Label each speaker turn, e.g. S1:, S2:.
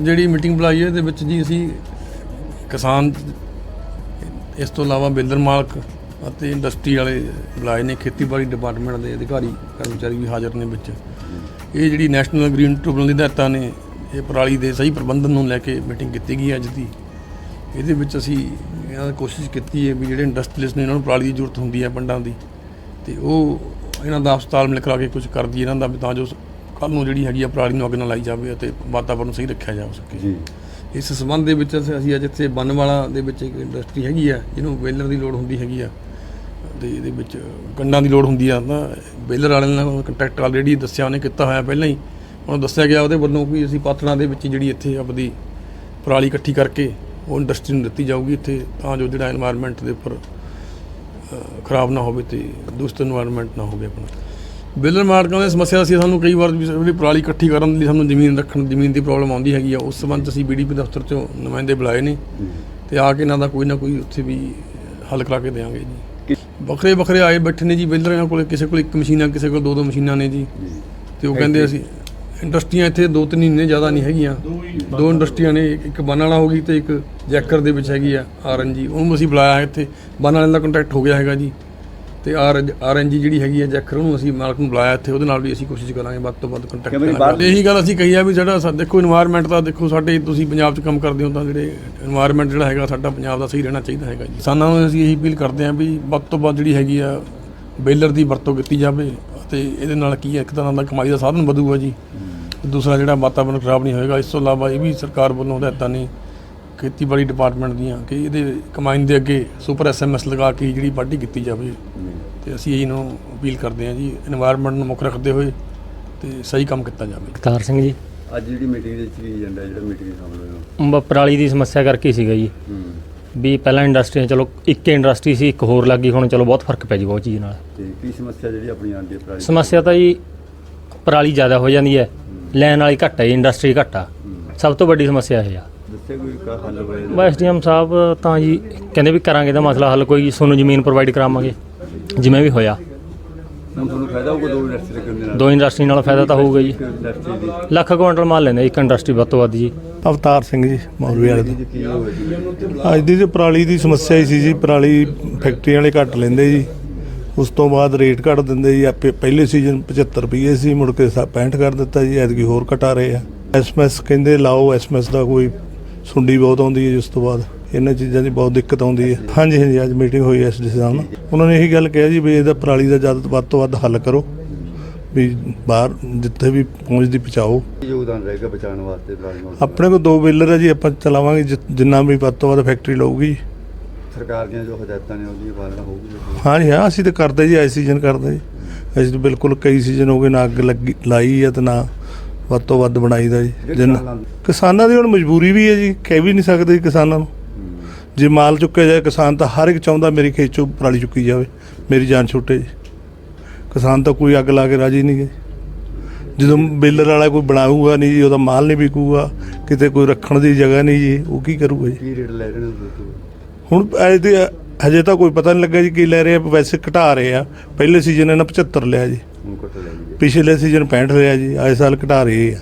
S1: ਜਿਹੜੀ ਮੀਟਿੰਗ ਬੁਲਾਈ ਹੈ, ਇਹਦੇ ਵਿੱਚ ਜੀ ਅਸੀਂ ਕਿਸਾਨ ਇਸ ਤੋਂ ਇਲਾਵਾ ਬਿਲਡਰ ਮਾਲਕ ਅਤੇ ਇੰਡਸਟਰੀ ਵਾਲੇ ਬੁਲਾਏ ਨੇ, ਖੇਤੀਬਾੜੀ ਡਿਪਾਰਟਮੈਂਟ ਦੇ ਅਧਿਕਾਰੀ, ਕਰਮਚਾਰੀ ਵੀ ਹਾਜ਼ਰ ਨੇ ਵਿੱਚ। ਇਹ ਜਿਹੜੀ ਨੈਸ਼ਨਲ ਗ੍ਰੀਨ ਟ੍ਰਿਬਿਊਨਲ ਦੀ ਹਦਾਇਤਾਂ ਨੇ, ਇਹ ਪਰਾਲੀ ਦੇ ਸਹੀ ਪ੍ਰਬੰਧਨ ਨੂੰ ਲੈ ਕੇ ਮੀਟਿੰਗ ਕੀਤੀ ਗਈ ਹੈ ਅੱਜ ਦੀ। ਇਹਦੇ ਵਿੱਚ ਅਸੀਂ ਇਹਨਾਂ ਦੀ ਕੋਸ਼ਿਸ਼ ਕੀਤੀ ਹੈ ਵੀ ਜਿਹੜੇ ਇੰਡਸਟਰੀਅਲਿਸਟ ਨੇ, ਇਹਨਾਂ ਨੂੰ ਪਰਾਲੀ ਦੀ ਜ਼ਰੂਰਤ ਹੁੰਦੀ ਹੈ ਪਿੰਡਾਂ ਦੀ, ਤੇ ਉਹ ਇਹਨਾਂ ਦਾ ਹਸਪਤਾਲ ਮਿਲ ਕਰਾ ਕੇ ਕੁਝ ਕਰਦੀ ਇਹਨਾਂ ਦਾ ਤਾਂ ਜੋ ਕੱਲ ਨੂੰ ਜਿਹੜੀ ਹੈਗੀ ਆ ਪਰਾਲੀ ਨੂੰ ਅੱਗ ਨਾ ਲਾਈ ਜਾਵੇ ਅਤੇ ਵਾਤਾਵਰਨ ਨੂੰ ਸਹੀ ਰੱਖਿਆ ਜਾ ਸਕੇ।
S2: ਜੀ।
S1: ਇਸ ਸਬੰਧ ਦੇ ਵਿੱਚ ਅਸੀਂ ਅੱਜ ਇੱਥੇ ਬਨਵਾਲਾ ਦੇ ਵਿੱਚ ਇੱਕ ਇੰਡਸਟਰੀ ਹੈਗੀ ਆ ਜਿਹਨੂੰ ਵੇਲਰ ਦੀ ਲੋੜ ਹੁੰਦੀ ਹੈਗੀ ਆ। ਤੇ ਇਹਦੇ ਵਿੱਚ ਕੰਡਾਂ ਦੀ ਲੋੜ ਹੁੰਦੀ ਆ। ਤਾਂ ਵੇਲਰ ਵਾਲਿਆਂ ਨਾਲ ਕੰਟੈਕਟ ਆਲਰੇਡੀ ਦੱਸਿਆ ਉਹਨੇ ਕੀਤਾ ਹੋਇਆ ਪਹਿਲਾਂ ਹੀ। ਉਹਨੂੰ ਦੱਸਿਆ ਗਿਆ ਉਹਦੇ ਵੱਲੋਂ ਵੀ ਅਸੀਂ ਪਾਤੜਾਂ ਦੇ ਵਿੱਚ ਜਿਹੜੀ ਇੱਥੇ ਆਪਦੀ ਪਰਾਲੀ ਇਕੱਠੀ ਕਰਕੇ ਉਹ ਇੰਡਸਟਰੀ ਨੂੰ ਦਿੱਤੀ ਜਾਊਗੀ ਇੱਥੇ ਤਾਂ ਜੋ ਜਿਹੜਾ এনवायरमेंट ਦੇ ਉੱਪਰ ਖਰਾਬ ਨਾ ਹੋਵੇ ਤੇ ਦੂਸ਼ਿਤ এনवायरमेंट ਨਾ ਹੋਵੇ ਆਪਣਾ। ਬਿਲਰ ਮਾਰਕਾਂ ਦੀ ਸਮੱਸਿਆ ਸੀ ਸਾਨੂੰ ਕਈ ਵਾਰ ਵੀ ਜਿਹੜੀ ਪਰਾਲੀ ਇਕੱਠੀ ਕਰਨ ਲਈ ਸਾਨੂੰ ਜ਼ਮੀਨ ਰੱਖਣ ਜ਼ਮੀਨ ਦੀ ਪ੍ਰੋਬਲਮ ਆਉਂਦੀ ਹੈਗੀ ਆ। ਉਸ ਸੰਬੰਧ ਅਸੀਂ ਬੀਡੀਪੀ ਦਫ਼ਤਰ ਚੋਂ ਨੁਮਾਇੰਦੇ ਬੁਲਾਏ ਨੇ ਤੇ ਆ ਕੇ ਇਹਨਾਂ ਦਾ ਕੋਈ ਨਾ ਕੋਈ ਉੱਥੇ ਵੀ ਹੱਲ ਕਰਾ ਕੇ ਦੇਵਾਂਗੇ ਜੀ। ਵੱਖਰੇ ਵੱਖਰੇ ਆਏ ਬੈਠੇ ਨੇ ਜੀ ਬਿਲਡਰਾਂ ਕੋਲੇ ਕਿਸੇ ਕੋਲ ਇੱਕ ਮਸ਼ੀਨ ਕਿਸੇ ਕੋਲ ਦੋ ਦੋ ਮਸ਼ੀਨਾਂ ਨੇ ਜੀ। ਤੇ ਉਹ ਕਹਿੰਦੇ ਅਸੀਂ ਇੰਡਸਟਰੀਆਂ ਇੱਥੇ ਦੋ ਤਿੰਨ ਇੰਨੇ ਜ਼ਿਆਦਾ ਨਹੀਂ ਹੈਗੀਆਂ। ਦੋ ਇੰਡਸਟਰੀਆਂ ਨੇ ਇੱਕ ਬਨ ਵਾਲਾ ਹੋ ਗਈ ਤੇ ਇੱਕ ਜੈਕਰ ਦੇ ਵਿੱਚ ਹੈਗੀ ਆ ਆਰਐਨਜੀ ਉਹਨੂੰ ਅਸੀਂ ਬੁਲਾਇਆ ਹੈ ਇੱਥੇ। ਬਨ ਵਾਲੇ ਦਾ ਕੰਟੈਕਟ ਹੋ ਗਿਆ ਹੈਗਾ ਜੀ। ਤੇ ਜੀ ਜਿਹੜੀ ਹੈਗੀ ਹੈ ਜੈਕਰ ਉਹਨੂੰ ਅਸੀਂ ਮਾਲਕ ਨੂੰ ਬੁਲਾਇਆ ਇੱਥੇ ਉਹਦੇ ਨਾਲ ਵੀ ਅਸੀਂ ਕੋਸ਼ਿਸ਼ ਕਰਾਂਗੇ ਵੱਧ ਤੋਂ ਵੱਧ ਕੰਟੈਕਟ ਕਰਾਂਗੇ। ਇਹੀ ਗੱਲ ਅਸੀਂ ਕਹੀ ਆ ਵੀ ਸਾਡਾ ਦੇਖੋ এনवायरमेंट ਦਾ ਦੇਖੋ ਸਾਡੇ ਤੁਸੀਂ ਪੰਜਾਬ 'ਚ ਕੰਮ ਕਰਦੇ ਹੋ ਤਾਂ ਜਿਹੜੇ এনवायरमेंट ਜਿਹੜਾ ਹੈਗਾ ਸਾਡਾ ਪੰਜਾਬ ਦਾ ਸਹੀ ਰਹਿਣਾ ਚਾਹੀਦਾ ਹੈਗਾ ਜੀ। ਕਿਸਾਨਾਂ ਨੂੰ ਅਸੀਂ ਇਹੀ ਅਪੀਲ ਕਰਦੇ ਆਂ ਵੀ ਵੱਧ ਤੋਂ ਵੱਧ ਜਿਹੜੀ ਹੈਗੀ ਆ ਬੇਲਰ ਦੀ ਵਰਤੋਂ ਕੀਤੀ ਜਾਵੇ ਅਤੇ ਇਹਦੇ ਨਾਲ ਕੀ ਹੈ ਇੱਕ ਤਰ੍ਹਾਂ ਦਾ ਕਮਾਈ ਦਾ ਸਾਧਨ ਵਧੂਗਾ ਜੀ। ਦੂਸਰਾ ਜਿਹੜਾ ਵਾਤਾਵਰਨ ਖਰਾਬ ਨਹੀਂ ਹੋਏਗਾ ਇਸ ਤੋਂ ਇਲਾਵਾ ਇਹ ਵੀ ਸਰਕਾਰ ਵੱਲੋਂ ਹਦਾਇਤਾਂ ਨੇ ਖੇਤੀਬਾੜੀ ਡਿਪਾਰਟਮੈਂਟ ਦੀਆਂ ਕਿ ਇਹਦੇ ਕਮਾਈਨ ਦੇ ਅੱਗੇ ਸੁਪਰ ਐਸਐਮਐਸ ਲਗਾ ਕੇ ਜਿਹੜੀ ਵਾਢੀ ਕੀਤੀ ਜਾਵੇ। ਤੇ ਅਸੀਂ ਇਹਨੂੰ ਅਪੀਲ ਕਰਦੇ ਹਾਂ ਜੀ এনवायरमेंट ਨੂੰ ਮੁੱਖ ਰੱਖਦੇ ਹੋਏ ਤੇ ਸਹੀ ਕੰਮ ਕੀਤਾ ਜਾਵੇ।
S3: ਕਰਤਾਰ ਸਿੰਘ ਜੀ।
S2: ਅੱਜ ਜਿਹੜੀ ਮੀਟਿੰਗ ਦੇ ਵਿੱਚ ਕੀ ਏਜੰਡਾ ਜਿਹੜਾ ਮੀਟਿੰਗ ਸਾਹਮਣੇ ਹੋਇਆ
S3: ਬ- ਪਰਾਲੀ ਦੀ ਸਮੱਸਿਆ ਕਰਕੇ ਸੀਗਾ ਜੀ। ਵੀ ਪਹਿਲਾਂ ਇੰਡਸਟਰੀ ਚਲੋ ਇੱਕ ਇੰਡਸਟਰੀ ਸੀ ਇੱਕ ਹੋਰ ਲੱਗ ਗਈ ਹੁਣ ਚਲੋ ਬਹੁਤ ਫ਼ਰਕ ਪੈ ਜੂਗਾ ਉਹ ਚੀਜ਼ ਨਾਲ।
S2: ਤੇ ਕੀ ਸਮੱਸਿਆ ਜਿਹੜੀ ਆਪਣੀ ਆਂਦੀ ਹੈ ਪ੍ਰਾਈਸ
S3: ਸਮੱਸਿਆ ਤਾਂ ਜੀ ਪਰਾਲੀ ਜ਼ਿਆਦਾ ਹੋ ਜਾਂਦੀ ਹੈ ਲੈਣ ਵਾਲੀ ਘੱਟ ਹੈ ਇੰਡਸਟਰੀ ਘੱਟ ਆ। ਸਭ ਤੋਂ ਵੱਡੀ ਸਮੱਸਿਆ ਇਹ ਆ।
S2: ਦੱਸਿਆ ਕੋਈ
S3: ਬਸ ਡੀਐਮ ਸਾਹਿਬ ਤਾਂ ਜੀ ਕਹਿੰਦੇ ਵੀ ਕਰਾਂਗੇ ਤਾਂ ਮਸਲਾ ਹੱਲ ਕੋਈ ਤੁਹਾਨੂੰ ਜ਼ਮੀਨ ਪ੍ਰੋਵਾਈਡ ਕਰਾਵਾਂਗੇ। ਜਿਵੇਂ ਵੀ ਹੋਇਆ।
S2: ਹੁਣ ਤੁਹਾਨੂੰ ਫਾਇਦਾ ਹੋਊਗਾ ਦੋ ਇੰਡਸਟਰੀ ਲੱਗਣ ਦੇ ਨਾਲ?
S3: ਦੋ ਇੰਡਸਟਰੀ ਨਾਲ ਫਾਇਦਾ ਤਾਂ ਹੋਊਗਾ ਜੀ।
S2: ਇੰਡਸਟਰੀ ਦੀ।
S3: ਲੱਖ ਕੁਇੰਟਲ ਮਾਲ ਲੈਂਦੇ ਇੱਕ ਇੰਡਸਟਰੀ ਵੱਧ ਤੋਂ ਵੱਧ ਜੀ।
S4: ਅਵਤਾਰ ਸਿੰਘ ਜੀ ਮੌਲਵੀ ਵਾਲੇ
S2: ਜੀ ਕੀ ਹੋਇਆ ਜੀ?
S4: ਤੋਂ ਅੱਜ ਦੀ ਜੋ ਪਰਾਲੀ ਦੀ ਸਮੱਸਿਆ ਹੀ ਸੀ ਜੀ ਪਰਾਲੀ ਫੈਕਟਰੀ ਵਾਲੇ ਘੱਟ ਲੈਂਦੇ ਜੀ। ਉਸ ਤੋਂ ਬਾਅਦ ਰੇਟ ਘੱਟ ਦਿੰਦੇ ਜੀ ਆਪੇ ਪਹਿਲੇ ਸੀਜ਼ਨ 75 ਰੁਪਏ ਸੀ ਮੁੜ ਕੇ ਸਾ- 65 ਕਰ ਦਿੱਤਾ ਜੀ ਐਤਕੀ ਹੋਰ ਘਟਾ ਰਹੇ ਆ। ਐਸਐਮਐਸ ਕਹਿੰਦੇ ਲਾਓ ਐਸਐਮਐਸ ਦਾ ਕੋਈ ਸੁੰਡੀ ਬਹੁਤ ਆਉਂਦੀ ਹੈ ਜੀ ਉਸ ਤੋਂ ਬਾਅਦ। ਇਹਨਾਂ ਚੀਜ਼ਾਂ ਦੀ ਬਹੁਤ ਦਿੱਕਤ ਆਉਂਦੀ ਹੈ। ਹਾਂਜੀ ਹਾਂਜੀ ਅੱਜ ਮੀਟਿੰਗ ਹੋਈ ਐਸ ਡੀ ਸਾਹਿਬ ਨਾਲ। ਉਹਨਾਂ ਨੇ ਇਹੀ ਗੱਲ ਕਿਹਾ ਜੀ ਵੀ ਇਹਦਾ ਪਰਾਲੀ ਦਾ ਜ਼ਿਆਦਾ ਵੱਧ ਤੋਂ ਵੱਧ ਹੱਲ ਕਰੋ ਵੀ ਬਾਹਰ ਜਿੱਥੇ ਵੀ ਪਹੁੰਚਦੀ ਪਹੁੰਚਾਓ।
S2: ਯੋਗਦਾਨ ਰਹੇਗਾ ਬਚਾਉਣ ਵਾਸਤੇ ਪ੍ਰਾਈਸ ਨੂੰ?
S4: ਆਪਣੇ ਕੋਲ ਦੋ ਵੇਲਰ ਆ ਜੀ ਆਪਾਂ ਚਲਾਵਾਂਗੇ ਜਿ- ਜਿੰਨਾ ਵੀ ਵੱਧ ਤੋਂ ਵੱਧ ਫੈਕਟਰੀ ਲਊਗੀ।
S2: ਸਰਕਾਰ ਦੀਆਂ ਜੋ ਹਦਾਇਤਾਂ ਨੇ ਉਹਦੀ ਪਾਲਣਾ ਹੋਊਗੀ
S4: ਹਾਂ ਜੀ ਹਾਂ ਅਸੀਂ ਤਾਂ ਕਰਦੇ ਜੀ ਆਈ ਸੀਜ਼ਨ ਕਰਦੇ ਜੀ। ਅਸੀਂ ਤਾਂ ਬਿਲਕੁਲ ਕਈ ਸੀਜ਼ਨ ਹੋ ਗਏ ਨਾ ਅੱਗ ਲੱਗੀ ਲਾਈ ਆ ਤੇ ਨਾ ਵੱਧ ਤੋਂ ਵੱਧ ਬਣਾਈਦਾ ਜੀ
S2: ਜਿਹੜੇ
S4: ਜਿੰਨਾ
S2: ਕਿਸਾਨਾਂ-
S4: ਕਿਸਾਨਾਂ ਦੀ ਹੁਣ ਮਜਬੂਰੀ ਵੀ ਹੈ ਜੀ ਕਹਿ ਵੀ ਨਹੀਂ ਸਕਦੇ ਜੀ ਕਿਸਾਨਾਂ ਨੂੰ। ਜੇ ਮਾਲ ਚੁੱਕਿਆ ਜਾਏ ਕਿਸਾਨ ਤਾਂ ਹਰ ਇੱਕ ਚਾਹੁੰਦਾ ਮੇਰੀ ਖੇਤ ਚੋਂ ਪਰਾਲੀ ਚੁੱਕੀ ਜਾਵੇ ਮੇਰੀ ਜਾਨ ਛੁੱਟੇ। ਜੀ ਕਿਸਾਨ ਤਾਂ ਕੋਈ ਅੱਗ ਲਾ ਕੇ ਰਾਜੀ ਨਹੀਂ ਗੇ ਜਦੋਂ ਬੇਲਰ ਵਾਲਾ ਕੋਈ ਬਣਾਊਗਾ ਨਹੀਂ ਜੀ ਉਹਦਾ ਮਾਲ ਨਹੀਂ ਵਿਕੂਗਾ ਕਿਤੇ ਕੋਈ ਰੱਖਣ ਦੀ ਜਗ੍ਹਾ ਨਹੀਂ ਜੀ ਉਹ ਕੀ ਕਰੂਗਾ ਜੀ?
S2: ਕੀ ਰੇਟ ਲੈ ਰਹੇ ਨੇ
S4: ਹੁਣ ਇਹਦੇ ਹਜੇ ਤਾਂ ਕੋਈ ਪਤਾ ਨਹੀਂ ਲੱਗਾ ਜੀ ਕੀ ਲੈ ਰਹੇ ਆ ਵੈਸੇ ਘਟਾ ਰਹੇ ਆ। ਪਹਿਲੇ ਸੀਜ਼ਨ ਇਹਨਾਂ 75 ਲਿਆ
S2: ਜੀ।
S4: ਪਿਛਲੇ ਸੀਜ਼ਨ 65 ਲਿਆ ਜੀ ਆਏ ਸਾਲ ਘਟਾ ਰਹੇ ਆ।